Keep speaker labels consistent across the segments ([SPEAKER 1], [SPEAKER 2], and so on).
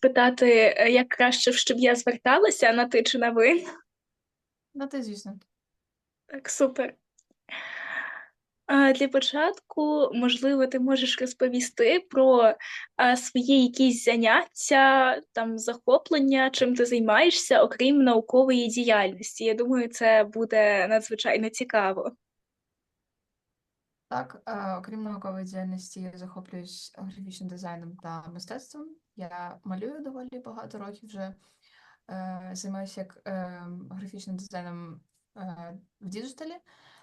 [SPEAKER 1] спитати, е, як краще, щоб я зверталася на ти чи на ви.
[SPEAKER 2] Ну, ти, звісно.
[SPEAKER 1] Так, супер. А, Для початку, можливо, ти можеш розповісти про свої якісь заняття, там захоплення, чим ти займаєшся, окрім наукової діяльності. Я думаю, це буде надзвичайно цікаво.
[SPEAKER 2] Так, е, окрім наукової діяльності, я захоплююсь графічним дизайном та мистецтвом. Я малюю доволі багато років вже. Е, Займаюся як е, графічним дизайном е, в діджиталі,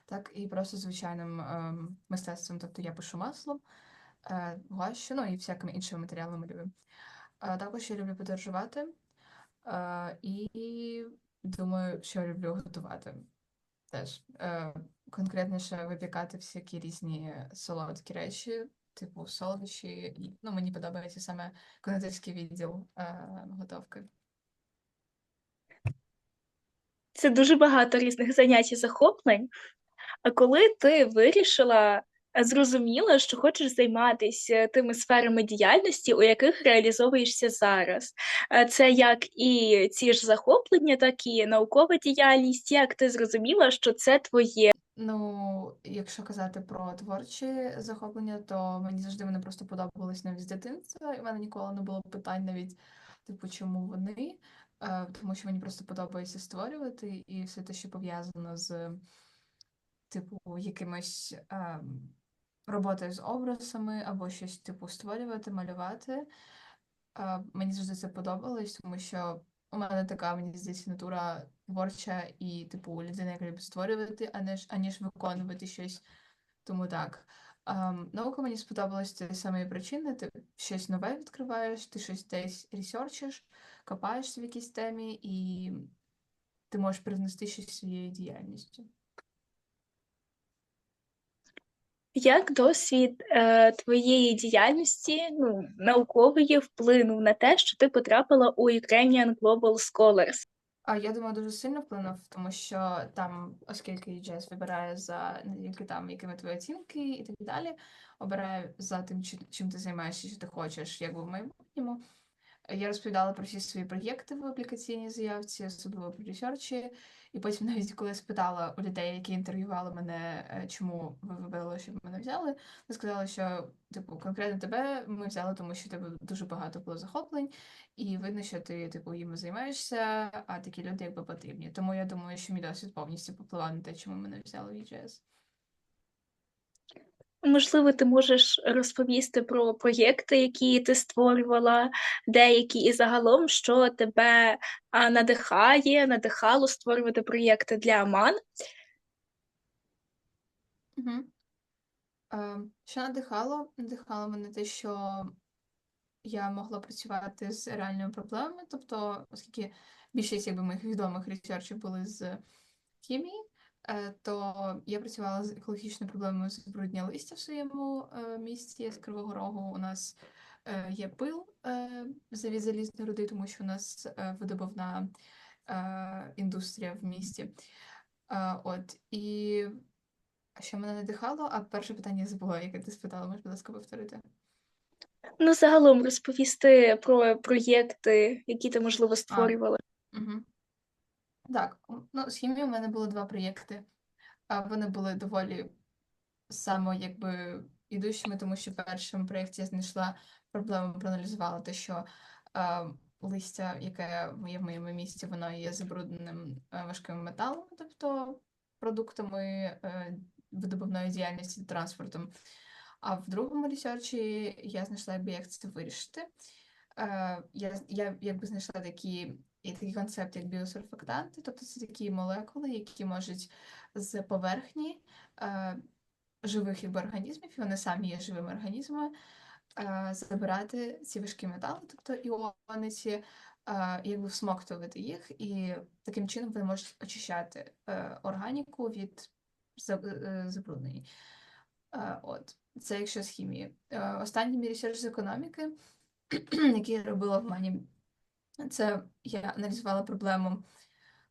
[SPEAKER 2] так і просто звичайним е, мистецтвом. Тобто я пишу маслом, е, гуашю, ну і всякими іншими матеріалами малюю. Е, Також я люблю подорожувати е, і думаю, що люблю готувати теж. Е, Конкретніше випікати всякі різні солодкі речі, типу солодощі. Ну, мені подобається саме кондитерський відділ е, готовки.
[SPEAKER 1] Це дуже багато різних занять і захоплень. А коли ти вирішила, зрозуміла, що хочеш займатися тими сферами діяльності, у яких реалізовуєшся зараз, Е, це як і ці ж захоплення, так і наукова діяльність, як ти зрозуміла, що це твоє?
[SPEAKER 2] Ну, якщо казати про творчі захоплення, то мені завжди вони просто подобались навіть з дитинства, і в мене ніколи не було питань навіть, типу, чому вони, Е, тому що мені просто подобається створювати і все те, що пов'язано з, типу, якимось ем, роботою з образами або щось, типу, створювати, малювати. Е, Мені завжди це подобалось, тому що у мене така, мені здається, натура творча і, типу, людина, яка любить створювати, а не аніж виконувати щось. Тому так. Ем, наука мені сподобалась з самої причини. Ти щось нове відкриваєш, ти щось десь ресерчиш, копаєшся в якійсь темі, і ти можеш привнести щось своєю діяльністю.
[SPEAKER 1] Як досвід е, твоєї діяльності, ну, наукової, вплинув на те, що ти потрапила у Ukrainian Global Scholars?
[SPEAKER 2] А я думаю, дуже сильно вплинув, тому що там, оскільки EGS вибирає за не тільки там, якими твої оцінки і так далі, обирає за тим, чи- чим ти займаєшся, що ти хочеш, якби в майбутньому. Я розповідала про всі свої проєкти в аплікаційній заявці, особливо про ресерчі. І потім, навіть коли я спитала у людей, які інтерв'ювали мене, е, чому ви вибрали, щоб мене взяли, вони сказали, що типу конкретно тебе ми взяли, тому що тебе дуже багато було захоплень, і видно, що ти типу їм займаєшся, а такі люди якби потрібні. Тому я думаю, що мій досвід повністю попливав на те, чому мене взяли в EGS.
[SPEAKER 1] Можливо, ти можеш розповісти про проєкти, які ти створювала, деякі, і загалом, що тебе надихає, надихало створювати проєкти для Аман.
[SPEAKER 2] Угу. Що надихало? Надихало мене те, що я могла працювати з реальними проблемами, тобто, оскільки більшість якби, моїх відомих ресерчів були з хімії, то я працювала з екологічною проблемою забруднення листя в своєму е, місті з Кривого Рогу. У нас е, є пил е, завід залізної руди, тому що у нас видобувна індустрія в місті. От і що мене надихало, а перше питання я забула, яке ти спитала, можеш, будь ласка, повторити?
[SPEAKER 1] Ну, загалом розповісти про проєкти, які ти, можливо, створювала.
[SPEAKER 2] Угу. Так, ну, з хімією в мене було два проєкти. А вони були доволі само якби ідущими, тому що в першому проєкті я знайшла проблему, проаналізувала те, що е, листя, яке є в моєму місті, воно є забрудненим е, важкими металами, тобто продуктами е, видобувної діяльності транспортом. А в другому ресерчі я знайшла, як це вирішити. Е, я, я якби знайшла такі, і такий концепт, як біосурфактанти, тобто це такі молекули, які можуть з поверхні е, живих організмів, і вони самі є живими організмами, е, забирати ці важкі метали, тобто іони ці, е, якби всмоктувати їх, і таким чином вони можуть очищати е, органіку від е, забруднення. Е, От, це якщо з хімії. Е, Останній мій ресерч з економіки, який я робила в мені, це я аналізувала проблему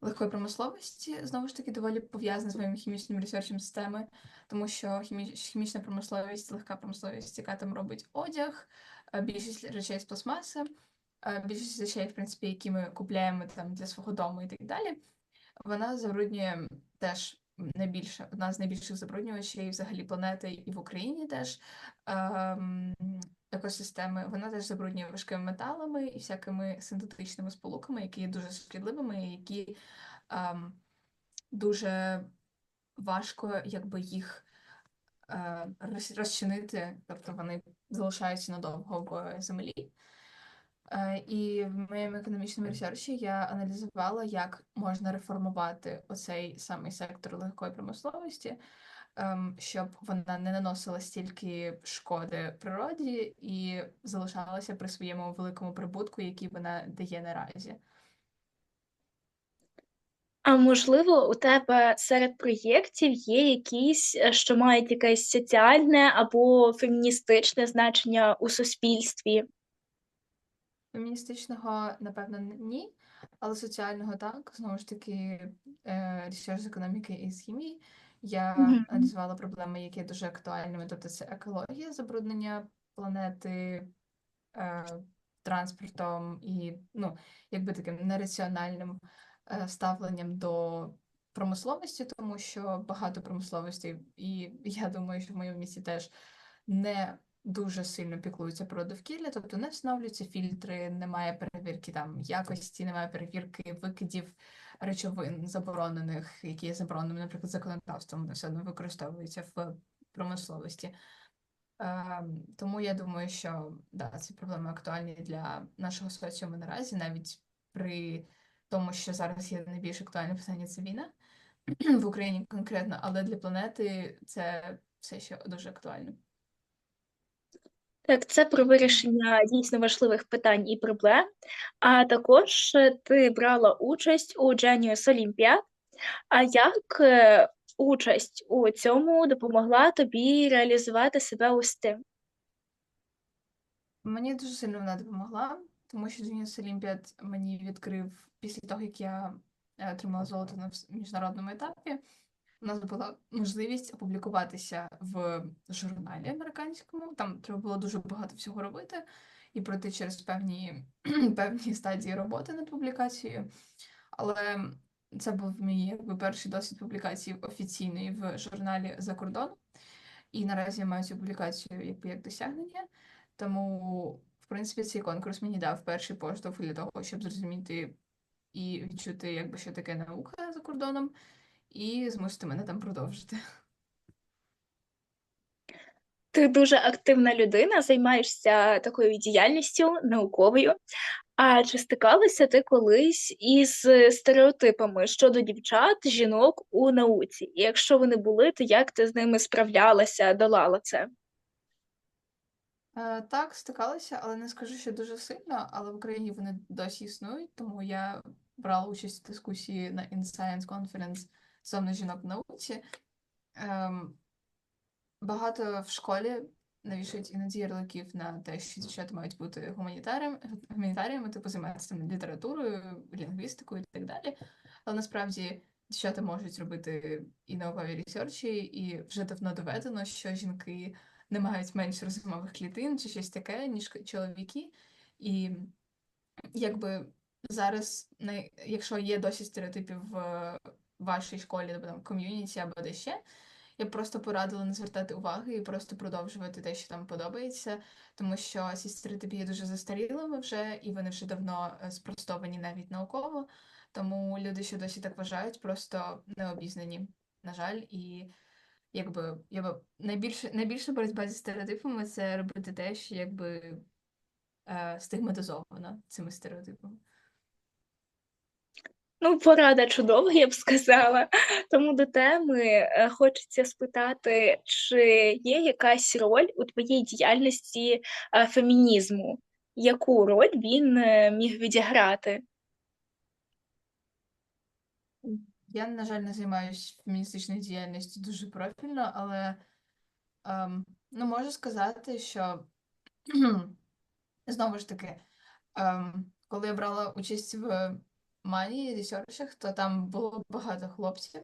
[SPEAKER 2] легкої промисловості, знову ж таки, доволі пов'язана з моїм хімічним ресерчем системи, тому що хімі- хімічна промисловість, легка промисловість, яка там робить одяг, е, більшість речей з пластмаси, е, більшість речей, в принципі, які ми купляємо там для свого дому і так далі, вона забруднює теж найбільше, одна з найбільших забруднювачів взагалі планети і в Україні теж. Ем, екосистеми. Вона теж забруднює важкими металами і всякими синтетичними сполуками, які є дуже шкідливими, які ем, дуже важко якби їх е, розчинити, тобто вони залишаються надовго в землі. Е, І в моєму економічному ресерчі я аналізувала, як можна реформувати оцей самий сектор легкої промисловості, щоб вона не наносила стільки шкоди природі і залишалася при своєму великому прибутку, який вона дає наразі.
[SPEAKER 1] А можливо, у тебе серед проєктів є якісь, е, що мають якесь соціальне або феміністичне значення у суспільстві?
[SPEAKER 2] Феміністичного, напевно, ні, але соціального так. Знову ж таки, ресерч з економіки і з хімії. Я аналізувала проблеми, які є дуже актуальними. Тобто це екологія, забруднення планети е, транспортом і ну, якби таким нераціональним е, ставленням до промисловості, тому що багато промисловостей, і я думаю, що в моєму місті теж не дуже сильно піклуються про довкілля, тобто не встановлюються фільтри, немає перевірки там якості, немає перевірки викидів речовин заборонених, які є забороненими, наприклад, законодавством, вони все одно використовуються в промисловості. Ем, тому я думаю, що да, ці проблеми актуальні для нашого соціуму наразі, навіть при тому, що зараз є найбільш актуальне питання це війна в Україні конкретно, але для планети це все ще дуже актуально.
[SPEAKER 1] Так, це про вирішення дійсно важливих питань і проблем. А також е, ти брала участь у Genius Olympiad. А як е, участь у цьому допомогла тобі реалізувати себе у STEM?
[SPEAKER 2] Мені дуже сильно вона допомогла, тому що Genius Olympiad мені відкрив після того, як я е, отримала золото на міжнародному етапі. У нас була можливість опублікуватися в журналі американському. Там треба було дуже багато всього робити і пройти через певні, певні стадії роботи над публікацією. Але це був мій якби перший досвід публікації офіційної в журналі за кордоном. І наразі я маю цю публікацію якби як досягнення. Тому, в принципі, цей конкурс мені дав перший поштовх для того, щоб зрозуміти і відчути, якби що таке наука за кордоном, і змусити мене там продовжити.
[SPEAKER 1] Ти дуже активна людина, займаєшся такою діяльністю науковою. А чи стикалася ти колись із стереотипами щодо дівчат, жінок у науці? І якщо вони були, то як ти з ними справлялася, долала це?
[SPEAKER 2] Е, Так, стикалася, але не скажу, що дуже сильно, але в Україні вони досі існують, тому я брала участь в дискусії на InScience Conference стосовно жінок в науці. Ем, багато в школі навішують іноді ярликів на те, що дівчата мають бути гуманітаріями, типу займатися літературою, лінгвістикою і так далі. Але насправді дівчата можуть робити і наукові ресерчі, і вже давно доведено, що жінки не мають менш розумових клітин чи щось таке, ніж чоловіки. І якби зараз, якщо є досі стереотипів в вашій школі, або там ком'юніті або де ще, я б просто порадила не звертати уваги і просто продовжувати те, що там подобається, тому що ці стереотипи є дуже застарілими вже, і вони вже давно е, спростовані навіть науково. Тому люди, що досі так вважають, просто не обізнані, на жаль, і якби я б найбільше найбільша боротьба зі стереотипами це робити те, що якби е, стигматизовано цими стереотипами.
[SPEAKER 1] Ну, порада чудова, я б сказала. Тому до теми е, хочеться спитати, чи є якась роль у твоїй діяльності е, фемінізму? Яку роль він е, міг відіграти?
[SPEAKER 2] Я, на жаль, не займаюся феміністичною діяльністю дуже профільно, але ем, ну, можу сказати, що знову ж таки, ем, коли я брала участь в манії ресерчах, то там було багато хлопців.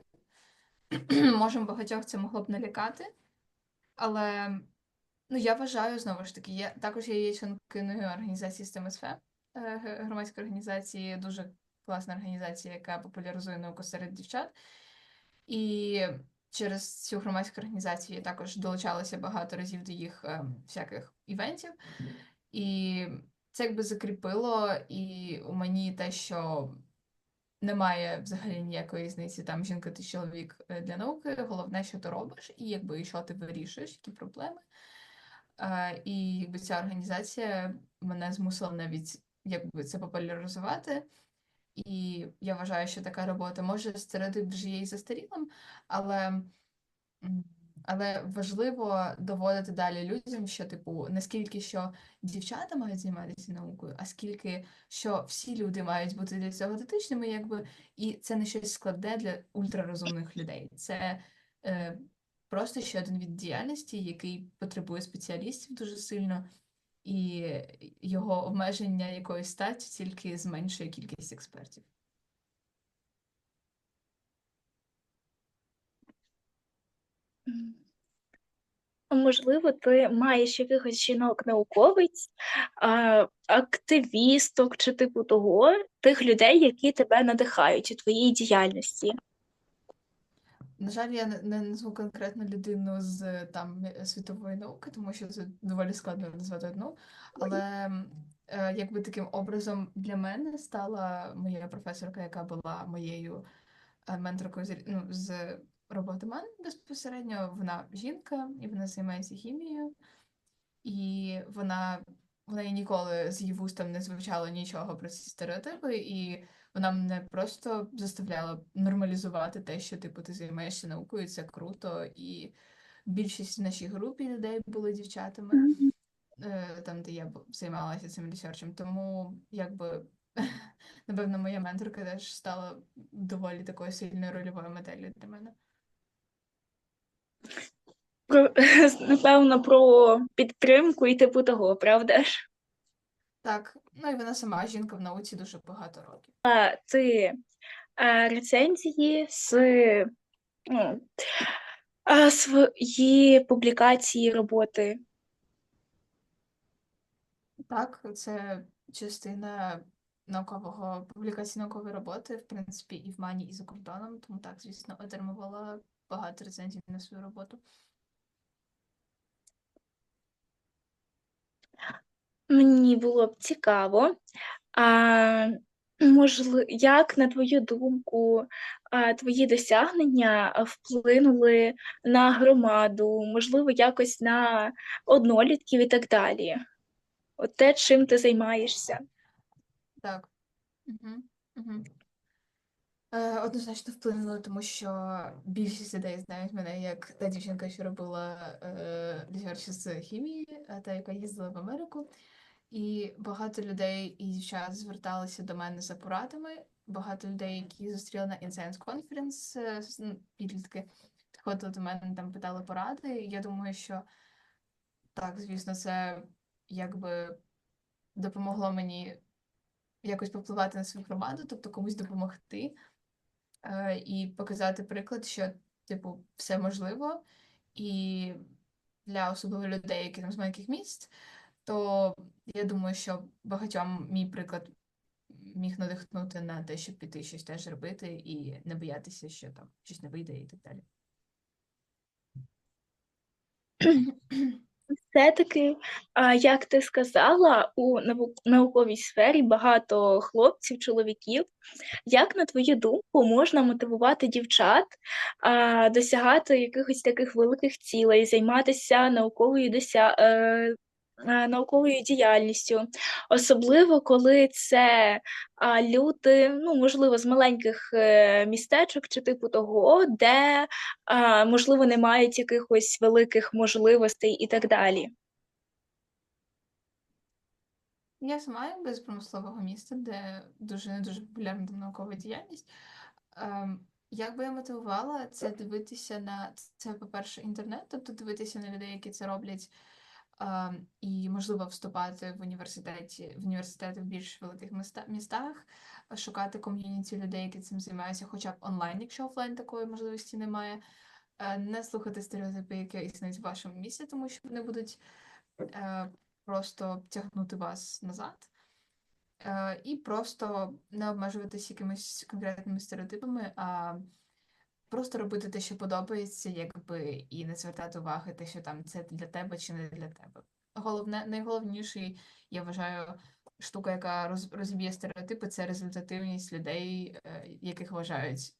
[SPEAKER 2] Може, багатьох це могло б налякати, але ну, я вважаю, знову ж таки, я також я є членкиною організації STEM-СФ, е, громадської організації, дуже класна організація, яка популяризує науку серед дівчат. І через цю громадську організацію я також долучалася багато разів до їх е, всяких івентів. І це якби закріпило і у мені те, що немає взагалі ніякої різниці, там жінка ти чоловік е, для науки. Головне, що ти робиш, і якби і що ти вирішуєш, які проблеми. І якби ця організація мене змусила навіть якби це популяризувати. І я вважаю, що така робота може стереотип вже є і застарілим, але, але важливо доводити далі людям, що, типу, наскільки що дівчата мають займатися наукою, а скільки що всі люди мають бути для цього дотичними, якби, і це не щось складне для ультрарозумних людей. Це е, просто ще один від діяльності, який потребує спеціалістів дуже сильно, і його обмеження якоїсь статі тільки зменшує кількість експертів.
[SPEAKER 1] Можливо, ти маєш якихось жінок-науковиць, активісток чи типу того, тих людей, які тебе надихають у твоїй діяльності.
[SPEAKER 2] На жаль, я не, назву конкретну людину з там світової науки, тому що це доволі складно назвати одну. Але е, якби таким образом для мене стала моя професорка, яка була моєю е, менторкою ну, з роботи МАН безпосередньо. Вона жінка і вона займається хімією, і вона в неї ніколи з її вуст там не звучало нічого про ці стереотипи, і вона мене просто заставляла нормалізувати те, що типу ти займаєшся наукою, це круто. І більшість в нашій групі людей були дівчатами, е, там, де я займалася цим ресерчем. Тому якби напевно моя менторка теж стала доволі такою сильною рольовою моделлю для мене.
[SPEAKER 1] Про, напевно, про підтримку і типу того, правда ж?
[SPEAKER 2] Так, ну і вона сама жінка в науці дуже багато років.
[SPEAKER 1] А ти а, рецензії з ну, а, свої публікації роботи.
[SPEAKER 2] Так, це частина наукового публікації наукової роботи, в принципі, і в Мані, і за кордоном. Тому так, звісно, отримувала багато рецензій на свою роботу.
[SPEAKER 1] Мені було б цікаво, а, можливо, як, на твою думку, а, твої досягнення вплинули на громаду, можливо, якось на однолітків і так далі? От те, чим ти займаєшся.
[SPEAKER 2] Так. Угу. Угу. Е, однозначно вплинуло, тому що більшість людей знають мене як та дівчинка, що робила е, з хімії, а та, яка їздила в Америку. І багато людей і дівчат зверталися до мене за порадами. Багато людей, які зустріли на Incense Conference, е, підлітки, підходили до мене, там питали поради. Я думаю, що так, звісно, це якби допомогло мені якось попливати на свою громаду, тобто комусь допомогти е, і показати приклад, що, типу, все можливо, і для особливо людей, які там з маленьких міст, то я думаю, що багатьом мій приклад міг надихнути на те, щоб піти щось теж робити і не боятися, що там щось не вийде і так далі.
[SPEAKER 1] Все-таки, як ти сказала, у науковій сфері багато хлопців, чоловіків. Як, на твою думку, можна мотивувати дівчат досягати якихось таких великих цілей, займатися науковою е, науковою діяльністю, особливо коли це люди, ну, можливо, з маленьких е, містечок чи типу того, де можливо, не мають якихось великих можливостей і так далі.
[SPEAKER 2] Я сама якби з промислового міста, де дуже не дуже популярна наукова діяльність. Ем, як би я мотивувала це дивитися на це, по-перше, інтернет, тобто дивитися на людей, які це роблять, і можливо вступати в університеті, в університети в більш великих містах, шукати ком'юніті людей, які цим займаються, хоча б онлайн, якщо офлайн такої можливості немає. Е, Не слухати стереотипи, які існують в вашому місці, тому що вони будуть е, просто тягнути вас назад. Е, І просто не обмежуватись якимись конкретними стереотипами, а просто робити те, що подобається, якби і не звертати уваги, те, що там це для тебе чи не для тебе. Головне, найголовніший, я вважаю, штука, яка роз, розіб'є стереотипи, це результативність людей, е, яких вважають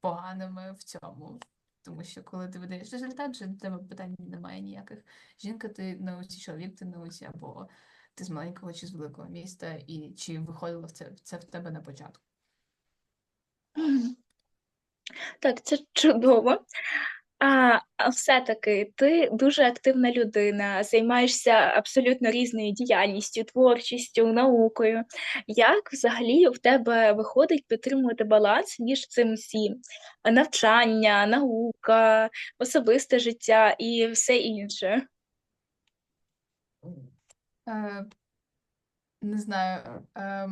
[SPEAKER 2] поганими в цьому. Тому що коли ти видаєш результат, вже до тебе питань немає ніяких. Жінка ти науці, чоловік ти науці, або ти з маленького чи з великого міста, і чи виходило це, це в тебе на початку.
[SPEAKER 1] Так, це чудово. А, все-таки ти дуже активна людина, займаєшся абсолютно різною діяльністю, творчістю, наукою. Як взагалі в тебе виходить підтримувати баланс між цим всім? Навчання, наука, особисте життя і все інше?
[SPEAKER 2] Е, не знаю. Е,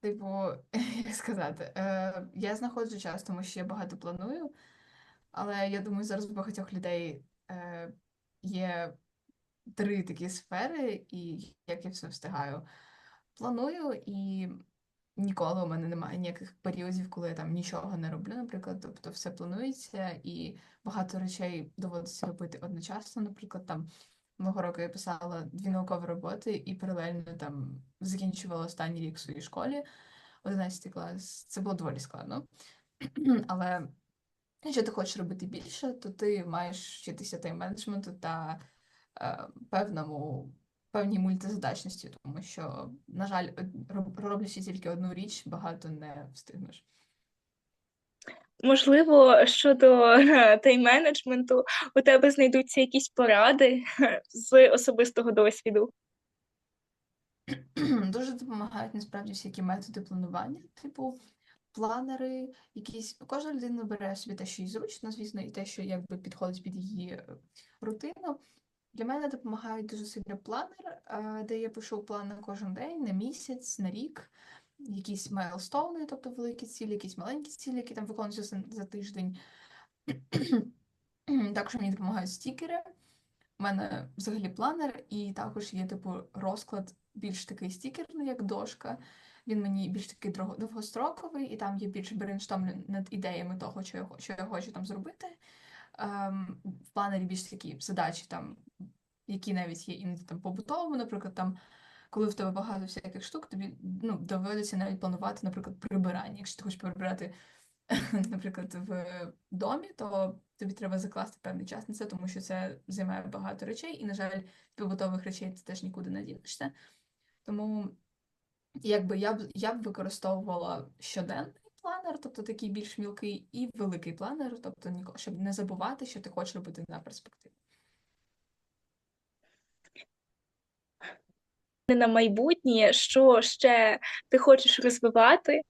[SPEAKER 2] типу, як сказати, е, я знаходжу час, тому що я багато планую, але я думаю, зараз у багатьох людей е, є три такі сфери, і як я все встигаю. Планую, і ніколи у мене немає ніяких періодів, коли я там нічого не роблю, наприклад. Тобто все планується, і багато речей доводиться робити одночасно. Наприклад, там мого року я писала дві наукові роботи і паралельно там закінчувала останній рік в своїй школі, 11 клас. Це було доволі складно. Але якщо ти хочеш робити більше, то ти маєш вчитися тайм-менеджменту та е, певному, певній мультизадачності, тому що, на жаль, роб- роблячи тільки одну річ, багато не встигнеш.
[SPEAKER 1] Можливо, щодо тайм-менеджменту, у тебе знайдуться якісь поради з особистого досвіду.
[SPEAKER 2] Дуже допомагають насправді всякі методи планування, типу планери, якісь. Кожна людина бере собі те, що їй зручно, звісно, і те, що якби підходить під її е, рутину. Для мене допомагають дуже сильно планер, е, де я пишу план на кожен день, на місяць, на рік, якісь майлстоуни, тобто великі цілі, якісь маленькі цілі, які там виконуються за, за тиждень. Також мені допомагають стікери. У мене взагалі планер, і також є типу розклад більш такий стікерний, як дошка. Він мені більш такий довгостроковий, і там є більш брейнштормлінг над ідеями того, що я, що я хочу там зробити. Ем, в планері більш такі задачі, там, які навіть є іноді там побутовими, наприклад, там, коли в тебе багато всяких штук, тобі ну, доводиться навіть планувати, наприклад, прибирання. Якщо ти хочеш прибирати, наприклад, в домі, то тобі треба закласти певний час на це, тому що це займає багато речей, і, на жаль, побутових речей ти теж нікуди не дінешся. Тому якби я б я б використовувала щоденний планер, тобто такий більш мілкий, і великий планер, тобто щоб не забувати, що ти хочеш робити на перспективу.
[SPEAKER 1] На майбутнє, що ще ти хочеш розвивати,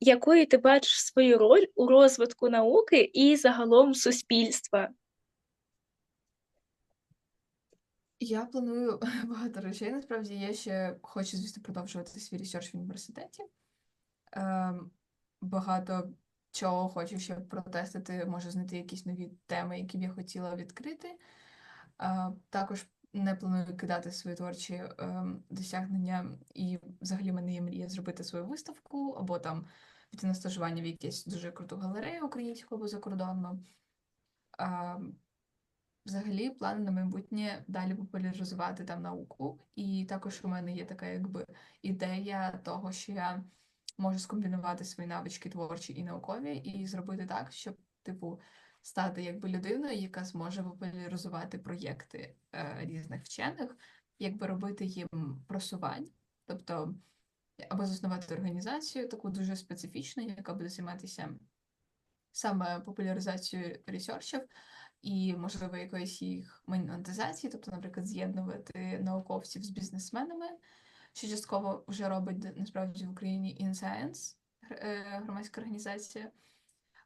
[SPEAKER 1] якою ти бачиш свою роль у розвитку науки і загалом суспільства?
[SPEAKER 2] Я планую багато речей. Насправді я ще хочу, звісно, продовжувати свій ресерч в університеті. Ем, багато чого хочу ще протестити, може знайти якісь нові теми, які б я хотіла відкрити. Е, також не планую кидати свої творчі ем, досягнення, і взагалі в мене є мрія зробити свою виставку або там піти на стажування в якусь дуже круту галерею українську або закордонну. Ем, Взагалі, плани на майбутнє далі популяризувати там науку. І також у мене є така якби ідея того, що я можу скомбінувати свої навички творчі і наукові, і зробити так, щоб, типу, стати якби людиною, яка зможе популяризувати проєкти е, різних вчених, якби робити їм просування, тобто або заснувати організацію таку дуже специфічну, яка буде займатися саме популяризацією ресерчів і, можливо, якоїсь їх монетизації, тобто, наприклад, з'єднувати науковців з бізнесменами, що частково вже робить насправді в Україні InScience, е, громадська організація.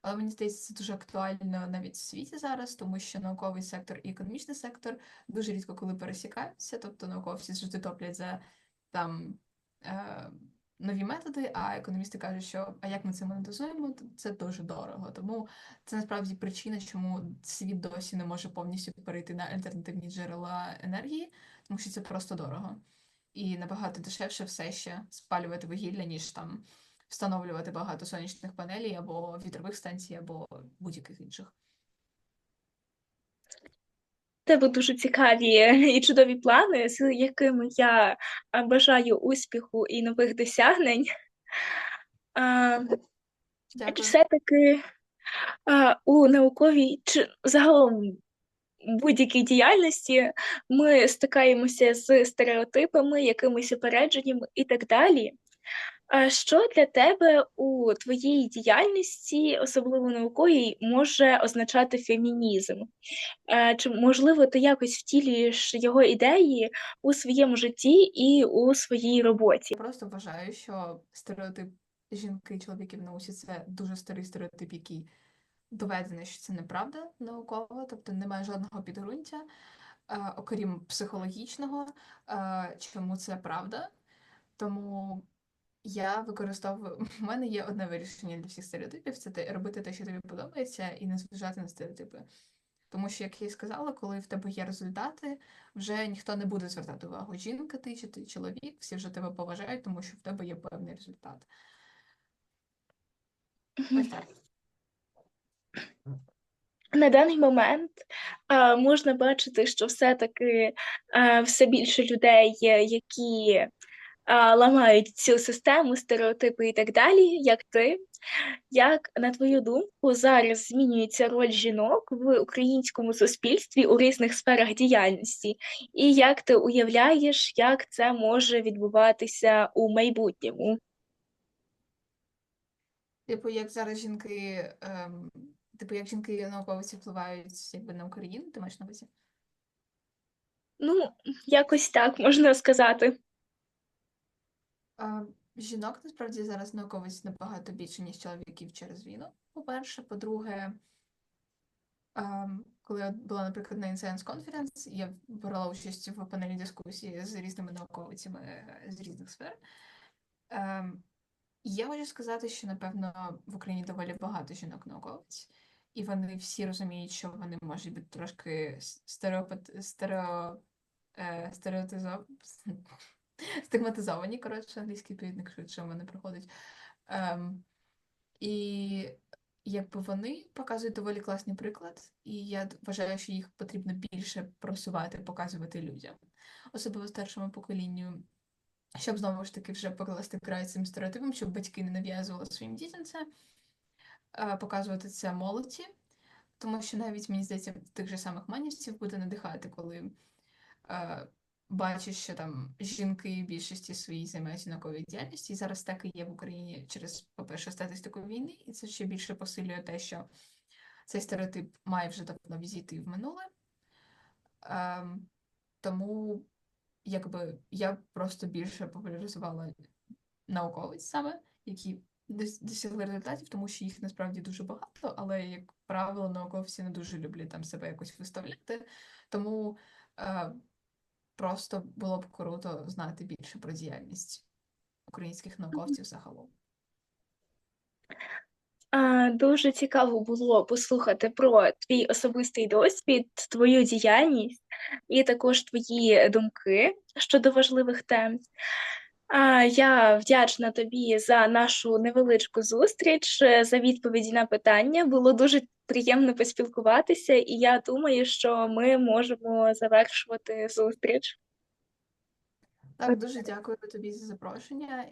[SPEAKER 2] Але мені здається, це дуже актуально навіть в світі зараз, тому що науковий сектор і економічний сектор дуже рідко коли пересікаються, тобто науковці завжди топлять за там е, нові методи, а економісти кажуть, що а як ми це монетизуємо, це дуже дорого. Тому це насправді причина, чому світ досі не може повністю перейти на альтернативні джерела енергії, тому що це просто дорого. і набагато дешевше все ще спалювати вугілля, ніж там встановлювати багато сонячних панелей або вітрових станцій, або будь-яких інших.
[SPEAKER 1] Тебе дуже цікаві і чудові плани, з якими я бажаю успіху і нових досягнень.
[SPEAKER 2] Дякую.
[SPEAKER 1] Все-таки у науковій чи загалом будь-якій діяльності ми стикаємося з стереотипами, якимись упередженнями і так далі. А що для тебе у твоїй діяльності, особливо науковій, може означати фемінізм? Е, Чи можливо ти якось втілюєш його ідеї у своєму житті і у своїй роботі?
[SPEAKER 2] Просто вважаю, що стереотип жінки, чоловіків в науці це дуже старий стереотип, який доведений, що це неправда науково, тобто немає жодного підґрунтя, е, окрім психологічного, е, чому це правда. Тому я використовую. У мене є одне вирішення для всіх стереотипів: це робити те, що тобі подобається, і не зважати на стереотипи. Тому що, як я і сказала, коли в тебе є результати, вже ніхто не буде звертати увагу, жінка ти чи ти чоловік, всі вже тебе поважають, тому що в тебе є певний результат.
[SPEAKER 1] На даний момент е, можна бачити, що все-таки е, все більше людей, які ламають цю систему, стереотипи і так далі, як ти. Як, на твою думку, зараз змінюється роль жінок в українському суспільстві у різних сферах діяльності? І як ти уявляєш, як це може відбуватися у майбутньому?
[SPEAKER 2] Типу, як зараз жінки, ем, типу, як жінки і науковиці впливають якби на Україну, ти маєш на увазі?
[SPEAKER 1] Ну, якось так можна сказати.
[SPEAKER 2] Жінок насправді зараз науковиць набагато більше, ніж чоловіків через війну. По-перше, по-друге, коли була, наприклад, на Science Conference, я брала участь в панелі дискусії з різними науковицями е, з різних сфер. Ем, я можу сказати, що, напевно, в Україні доволі багато жінок-науковиць, і вони всі розуміють, що вони можуть бути трошки стереопат... стерео... е, стереотизов... стигматизовані, коротше, англійський підник швидше в мене проходить. Ем, і якби вони показують доволі класний приклад, і я вважаю, що їх потрібно більше просувати, показувати людям, особливо старшому поколінню, щоб знову ж таки вже покласти край цим стереотипам, щоб батьки не нав'язували своїм дітям це, е, показувати це молоді, тому що навіть мені здається, тих же самих манівців буде надихати, коли е, бачиш, що там жінки в більшості своїй займаються науковою діяльністю, і зараз так і є в Україні через, по-перше, статистику війни, і це ще більше посилює те, що цей стереотип має вже давно візити в минуле. Ем, тому якби я просто більше популяризувала науковиць саме, які досягли результатів, тому що їх насправді дуже багато, але, як правило, науковці не дуже люблять там себе якось виставляти. Тому е, просто було б круто знати більше про діяльність українських науковців загалом.
[SPEAKER 1] Дуже цікаво було послухати про твій особистий досвід, твою діяльність і також твої думки щодо важливих тем. Я вдячна тобі за нашу невеличку зустріч, е, за відповіді на питання. Було дуже приємно поспілкуватися, і я думаю, що ми можемо завершувати зустріч.
[SPEAKER 2] Так, дуже дякую тобі за запрошення.